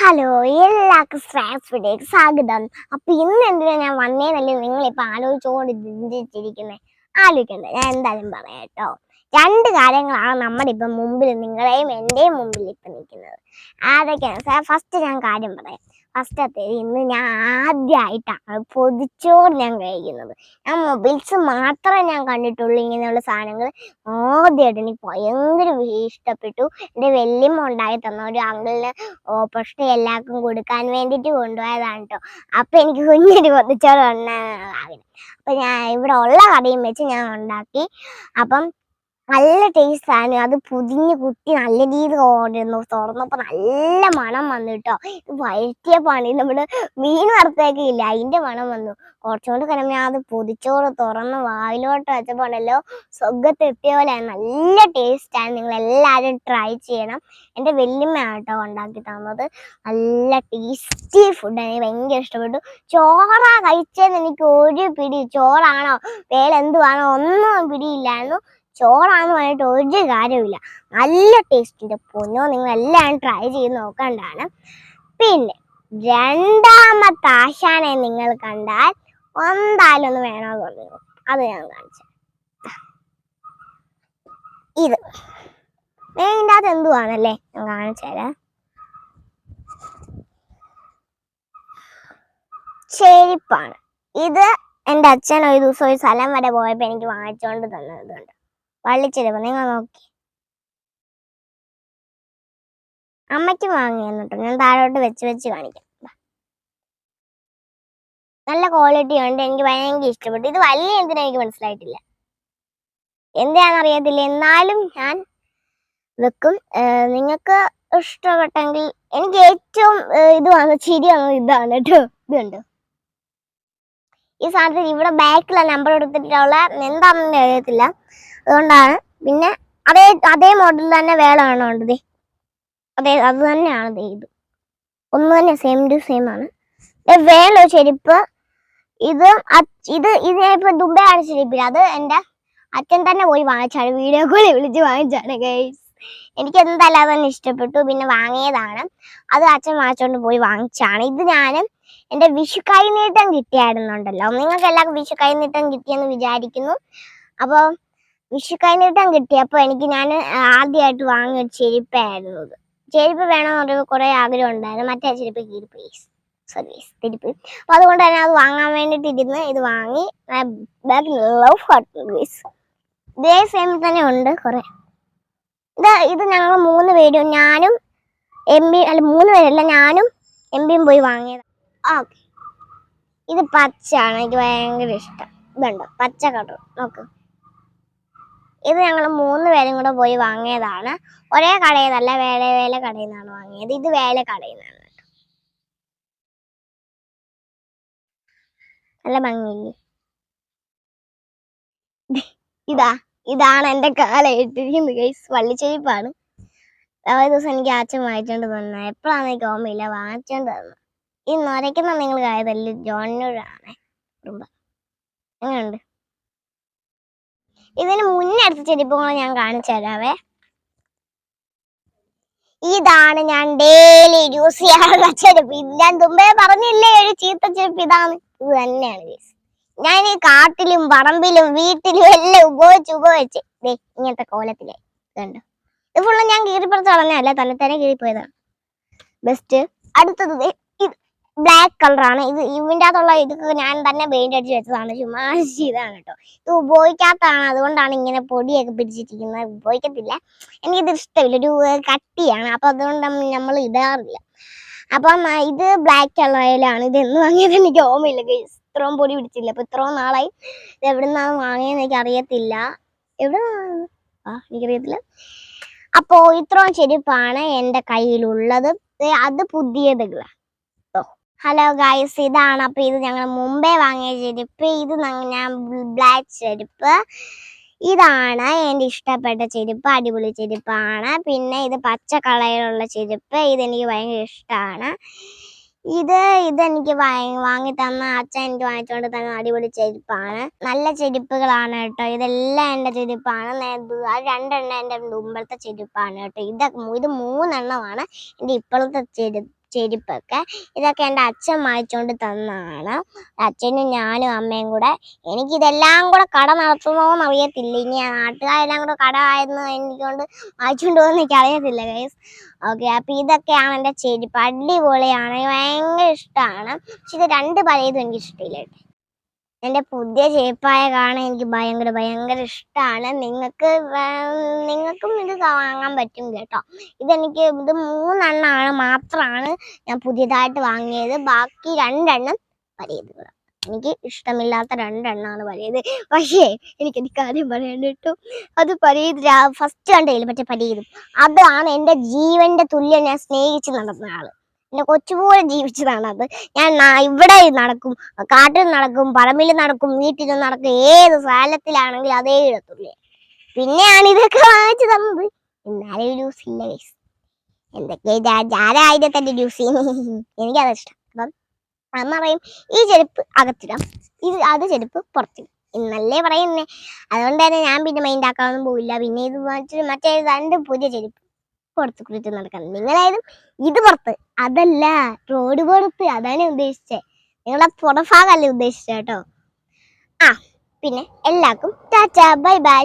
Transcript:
Hello എല്ലാവർക്കും സ്ട്രാക്സ് ഫുഡിലേക്ക് സ്വാഗതം. അപ്പൊ ഇന്ന് എന്തിനാ ഞാൻ വന്നേന്നല്ലേ നിങ്ങൾ ഇപ്പൊ ആലോചിച്ചുകൊണ്ട് ചിന്തിച്ചിരിക്കുന്നത് ആലോചിക്കണ്ട ഞാൻ എന്തായാലും പറയാട്ടോ രണ്ട് കാര്യങ്ങളാണ് നമ്മുടെ ഇപ്പം മുമ്പിൽ നിങ്ങളെയും എന്റെയും മുമ്പിൽ ഇപ്പൊ നിൽക്കുന്നത് അതൊക്കെയാണ്. ഫസ്റ്റ് ഞാൻ കാര്യം പറയാം. ഫസ്റ്റത്തെ ഇന്ന് ഞാൻ ആദ്യമായിട്ടാണ് പൊതിച്ചോറ് ഞാൻ കഴിക്കുന്നത്. ഞാൻ മൊബൈൽസ് മാത്രമേ ഞാൻ കണ്ടിട്ടുള്ളൂ ഇങ്ങനെയുള്ള സാധനങ്ങൾ. ആദ്യമായിട്ട് എനിക്ക് ഭയങ്കര ഇഷ്ടപ്പെട്ടു. എന്റെ വല്യമ്മ ഉണ്ടായി തന്ന ഒരു അങ്കിളിന് ഓപ്പറേഷൻ എല്ലാവർക്കും കൊടുക്കാൻ വേണ്ടിയിട്ട് കൊണ്ടുപോയതാണ് കേട്ടോ അപ്പം എനിക്ക് കുഞ്ഞൊരു പൊതിച്ചോറ് ഉണ്ടാകും അപ്പം ഞാൻ ഇവിടെ ഉള്ള കറിയും വെച്ച് ഞാൻ ഉണ്ടാക്കി. അപ്പം നല്ല ടേസ്റ്റ് ആണ്. അത് പുതിഞ്ഞ് കുത്തി നല്ല രീതിയിൽ ഓടുന്നു തുറന്നപ്പോൾ നല്ല മണം വന്നു കേട്ടോ പണി. നമ്മൾ മീൻ വറുത്തൊക്കെ ഇല്ല അതിന്റെ മണം വന്നു. കുറച്ചുകൊണ്ട് കഴിയുമ്പോൾ ഞാൻ അത് പൊതിച്ചോറ് തുറന്ന് വായിലോട്ട് വെച്ചപ്പോണല്ലോ സ്വർഗത്തെത്തിയ പോലെ നല്ല ടേസ്റ്റ് ആണ്. നിങ്ങൾ എല്ലാവരും ട്രൈ ചെയ്യണം. എന്റെ വല്യമ്മയാണ് കേട്ടോ ഉണ്ടാക്കി തന്നത്. നല്ല ടേസ്റ്റി ഫുഡ് എനിക്ക് ഭയങ്കര ഇഷ്ടപ്പെട്ടു. ചോറാ കഴിച്ചതെന്ന് എനിക്ക് ഒരു പിടി. ചോറാണോ? വേലെന്തുവാണോ ഒന്നും പിടിയില്ലായിരുന്നു. ചോറാന്ന് പറഞ്ഞിട്ട് ഒരു കാര്യമില്ല നല്ല ടേസ്റ്റിന്റെ പൊന്നോ നിങ്ങൾ എല്ലാവരും ട്രൈ ചെയ്ത് നോക്കേണ്ടതാണ്. പിന്നെ രണ്ടാമത്തെ ആശാനെ നിങ്ങൾ കണ്ടാൽ എന്തായാലും ഒന്ന് വേണമെന്ന് പറഞ്ഞു അത് ഞാൻ കാണിച്ചു ഇത്. ഇതിന്റെ എന്തുവാണല്ലേ ഞാൻ കാണിച്ചുതരാം ചെരിപ്പാണ്. ഇത് എന്റെ അച്ഛൻ ഒരു ദിവസം ഒരു സ്ഥലം വരെ പോയപ്പോൾ എനിക്ക് വാങ്ങിച്ചുകൊണ്ട് തന്നതുണ്ട് വള്ളിച്ചെരുപ്പ് നിങ്ങൾ നോക്കി. അമ്മയ്ക്ക് വാങ്ങി എന്നിട്ട് ഞാൻ താഴോട്ട് വെച്ച് വെച്ച് കാണിക്കാം. നല്ല ക്വാളിറ്റി ഉണ്ട് എനിക്ക് ഭയങ്കര ഇഷ്ടപ്പെട്ടു. ഇത് വലിയ എന്തിനാ എനിക്ക് മനസ്സിലായിട്ടില്ല. എന്താണെന്നറിയത്തില്ല എന്നാലും ഞാൻ വെക്കും. നിങ്ങൾക്ക് ഇഷ്ടപ്പെട്ടെങ്കിൽ എനിക്ക് ഏറ്റവും ഇത് വന്ന ചിരി വന്നത് ഇതാണ് കേട്ടോ ഇതുണ്ട്. ഈ സാധനത്തിൽ ഇവിടെ ബാക്കിലെ നമ്പർ കൊടുത്തിട്ടുള്ള എന്താണെന്ന് അറിയത്തില്ല. അതുകൊണ്ടാണ്. പിന്നെ അതേ അതേ മോഡൽ തന്നെ വേറെ ഉണ്ട് ദേ. അതെ അത് തന്നെയാണ് ഇത്. ഒന്ന് തന്നെ സെയിം ടു സെയിം ആണ്. വേറെ ചെരുപ്പ്? ഇത് ഇത് ഇത് ഇപ്പൊ ദുബൈ ആണ് ചെരുപ്പില്ല അത് എന്റെ അച്ഛൻ തന്നെ പോയി വാങ്ങിച്ചാണ്. വീഡിയോ കോളിൽ വിളിച്ച് വാങ്ങിച്ചാണ് ഗൈസ് എനിക്ക് എന്തായാലും തന്നെ ഇഷ്ടപ്പെട്ടു. പിന്നെ വാങ്ങിയതാണ്. അത് അച്ഛൻ വാങ്ങിച്ചോണ്ട് പോയി വാങ്ങിച്ചാണ്. ഇത് ഞാൻ എന്റെ വിഷു കൈനീട്ടം കിട്ടിയായിരുന്നുണ്ടല്ലോ. നിങ്ങൾക്ക് എല്ലാവർക്കും വിഷു കൈനീട്ടം കിട്ടിയെന്ന് വിചാരിക്കുന്നു. അപ്പോൾ വിഷു കൈനീട്ടം കിട്ടിയപ്പോൾ എനിക്ക് ഞാൻ ആദ്യമായിട്ട് വാങ്ങിയ ഒരു ചെരുപ്പായിരുന്നു ഇത് ചെരുപ്പ് വേണമെന്ന് പറയുമ്പോൾ കുറേ ആഗ്രഹം ഉണ്ടായിരുന്നു. മറ്റേ ചെരുപ്പ് കീറിപ്പോയി സോറി തിരുപ്പ്. അപ്പോൾ അതുകൊണ്ട് തന്നെ അത് വാങ്ങാൻ വേണ്ടിയിട്ട് ഇരുന്ന് ഇത് വാങ്ങി. ലവ് ഹോട്ട് ഇതേ സെയിം തന്നെ ഉണ്ട് കുറേ. ഇത് ഇത് ഞങ്ങൾ മൂന്ന് പേരും ഞാനും എം ബി അല്ല മൂന്ന് പേരല്ല ഞാനും എം ബിയും പോയി വാങ്ങിയത്. ഓക്കെ ഇത് പച്ചയാണ്. എനിക്ക് ഭയങ്കര ഇഷ്ടം. ഇതുണ്ട്? പച്ച കളർ നോക്ക്. ഇത് ഞങ്ങൾ മൂന്ന് പേരും കൂടെ പോയി വാങ്ങിയതാണ്. ഒരേ കടയിൽ നിന്നല്ല വേല വേല കടയിൽ നിന്നാണ് വാങ്ങിയത്. ഇത് വേല കടയിൽ നിന്നാണ് നല്ല ഭംഗിയില്ലേ? ഇതാ ഇതാണ് എന്റെ കാലയിട്ടിരിക്കുന്നത് ഗൈസ് വള്ളിച്ചെരിപ്പാണ്. ഒരു ദിവസം എനിക്ക് അച്ഛൻ വാങ്ങിച്ചോണ്ട് തന്നെ. എപ്പോഴാണ് എനിക്ക് ഓർമ്മയില്ല. വാങ്ങിച്ചോണ്ട് തന്നെ. ഈ നരയ്ക്കുന്ന നിങ്ങൾ കായതല്ല ജോണിനോടാണ്. കുടുംബം എങ്ങനെയുണ്ട് ഇതിന് മുന്നേ അടുത്ത ചെരുപ്പുകൾ ഞാൻ കാണിച്ചു തരാവേ. ഇതാണ് ഞാൻ ഡെയിലി യൂസ് ചെയ്യാറുള്ള ചെരുപ്പ് ഞാൻ മുമ്പേ പറഞ്ഞില്ലേ ഒരു ചീത്ത ചെരുപ്പ് ഇതാണ് ഇത് തന്നെയാണ്. ഞാൻ ഈ കാട്ടിലും പറമ്പിലും വീട്ടിലും എല്ലാം ഉപയോഗിച്ച് ഉപയോഗിച്ച് ദേ ഇങ്ങനത്തെ കോലത്തിലെ ഇതുണ്ട് ഇത് ഫുള്ള് ഞാൻ കീറിപ്പുറത്ത് കളഞ്ഞല്ല തലത്തേനെ കീറിപ്പോയതാണ്. ബെസ്റ്റ് അടുത്തത് ദേ ബ്ലാക്ക് കളറാണ് ഇത് ഇതിന്റെ അകത്തുള്ള ഇതൊക്കെ ഞാൻ തന്നെ പെയിന്റ് അടിച്ച് വെച്ചതാണ്. ചുമ്മാ ചെയ്തതാണ് കേട്ടോ. ഇത് ഉപയോഗിക്കാത്തതാണ്. അതുകൊണ്ടാണ് ഇങ്ങനെ പൊടിയൊക്കെ പിടിച്ചിരിക്കുന്നത്. ഉപയോഗിക്കത്തില്ല. എനിക്കിത് ഇഷ്ടമില്ല. ഒരു കട്ടിയാണ്. അപ്പോൾ അതുകൊണ്ട് നമ്മൾ ഇടാറില്ല. അപ്പം ഇത് ബ്ലാക്ക് കളറിലാണ് ഇത് എന്ന് വാങ്ങിയത് എനിക്ക് ഓർമ്മയില്ല. ഇത്രയും പൊടി പിടിച്ചില്ല. അപ്പോൾ ഇത്രയും നാളായി ഇത് എവിടെ നിന്നാണ് വാങ്ങിയതെന്ന് എനിക്ക് അറിയത്തില്ല എവിടെ? ആ എനിക്കറിയത്തില്ല. അപ്പോൾ ഇത്രയും ചെരുപ്പാണ് എന്റെ കയ്യിലുള്ളത്. അത് പുതിയതുകളാ ഹലോ ഗായ്സ് ഇതാണ്. അപ്പോൾ ഇത് ഞങ്ങൾ മുമ്പേ വാങ്ങിയ ചെരുപ്പ്. ഇത് ഞാൻ ബ്ലാക്ക് ചെരുപ്പ്. ഇതാണ് എന്റെ ഇഷ്ടപ്പെട്ട ചെരുപ്പ്. അടിപൊളി ചെരുപ്പാണ്. പിന്നെ ഇത് പച്ച കളറിലുള്ള ചെരുപ്പ്. ഇതെനിക്ക് ഭയങ്കര ഇഷ്ടമാണ് ഇത് ഇതെനിക്ക് വാങ്ങി തന്ന അച്ഛൻ എനിക്ക് വാങ്ങിച്ചുകൊണ്ട് തന്ന അടിപൊളി ചെരുപ്പാണ്. നല്ല ചെരുപ്പുകളാണ് കേട്ടോ. ഇതെല്ലാം എന്റെ ചെരുപ്പാണ്. രണ്ടെണ്ണം എന്റെ മുമ്പത്തെ ചെരുപ്പാണ് കേട്ടോ. ഇത് ഇത് മൂന്നെണ്ണമാണ്. എന്റെ ഇപ്പോഴത്തെ ചെരുപ്പ്. ചെരുപ്പൊക്കെ. ഇതൊക്കെ എന്റെ അച്ഛൻ വാങ്ങിച്ചുകൊണ്ട് തന്നതാണ് അച്ഛനും ഞാനും അമ്മയും കൂടെ എനിക്കിതെല്ലാം കൂടെ കട നടത്തുന്നോന്ന് അറിയത്തില്ല. ഇനി ആ നാട്ടുകാരെല്ലാം കൂടെ കട ആയിരുന്നു എനിക്കൊണ്ട് വാങ്ങിച്ചുകൊണ്ട് പോകുന്ന എനിക്ക് അറിയത്തില്ല ഗൈസ് ഓക്കെ അപ്പം ഇതൊക്കെയാണ് എന്റെ ചെരുപ്പ്. അടിപൊളിയാണ്. ഭയങ്കര ഇഷ്ടമാണ്. പക്ഷെ ഇത് രണ്ട് പഴയതും എനിക്ക് ഇഷ്ടമില്ല കേട്ടോ. എന്റെ പുതിയ ചേപ്പായ കാണാൻ എനിക്ക് ഭയങ്കര ഭയങ്കര ഇഷ്ടമാണ് നിങ്ങൾക്ക് നിങ്ങൾക്കും ഇത് വാങ്ങാൻ പറ്റും കേട്ടോ. ഇതെനിക്ക് ഇത് മൂന്നെണ്ണമാണ് മാത്രമാണ് ഞാൻ പുതിയതായിട്ട് വാങ്ങിയത്. ബാക്കി രണ്ടെണ്ണം പഴയത് എനിക്ക് ഇഷ്ടമില്ലാത്ത രണ്ടെണ്ണമാണ് പഴയത്. പക്ഷേ എനിക്കൊരു കാര്യം പറയാൻ കേട്ടോ. അത് പഴയത് ഫസ്റ്റ് കണ്ടതിൽ മറ്റേ പഴയതും. അതാണ് എന്റെ ജീവന്റെ തുല്യം ഞാൻ സ്നേഹിച്ച് നടന്ന ആൾ. എന്റെ കൊച്ചുപോലെ ജീവിച്ചതാണ് അത്. ഞാൻ ഇവിടെ നടക്കും കാട്ടിൽ നടക്കും പറമ്പിൽ നടക്കും വീട്ടിൽ നടക്കും ഏത് സ്ഥലത്തിലാണെങ്കിലും അതേ ഇടത്തുള്ളേ. പിന്നെയാണ് ഇതൊക്കെ വാങ്ങിച്ചു തന്നത്. എന്നാലും ജ്യൂസ് ഇല്ല ഗൈസ് എന്തൊക്കെ തന്നെ ജ്യൂസ് എനിക്കത് ഇഷ്ടം. അപ്പം അമ്മ പറയും ഈ ചെരുപ്പ് അകത്തിടാം. ഇത് അത് ചെരുപ്പ് പുറത്തിടും. എന്നല്ലേ പറയുന്നേ. അതുകൊണ്ട് തന്നെ ഞാൻ പിന്നെ മൈൻഡ് പോവില്ല. പിന്നെ ഇത് വാങ്ങിച്ച് മറ്റേ രണ്ട് പുതിയ ചെരുപ്പ്. പുറത്ത് കുറിച്ച് നടക്കണം നിങ്ങളായാലും ഇത് പുറത്ത്. അതല്ല റോഡ് പുറത്ത്. അതാണ് ഉദ്ദേശിച്ചത് നിങ്ങളുടെ പുറഭാഗല്ലേ ഉദ്ദേശിച്ചത് കേട്ടോ. ആ പിന്നെ എല്ലാവർക്കും ടാറ്റ. Bye bye.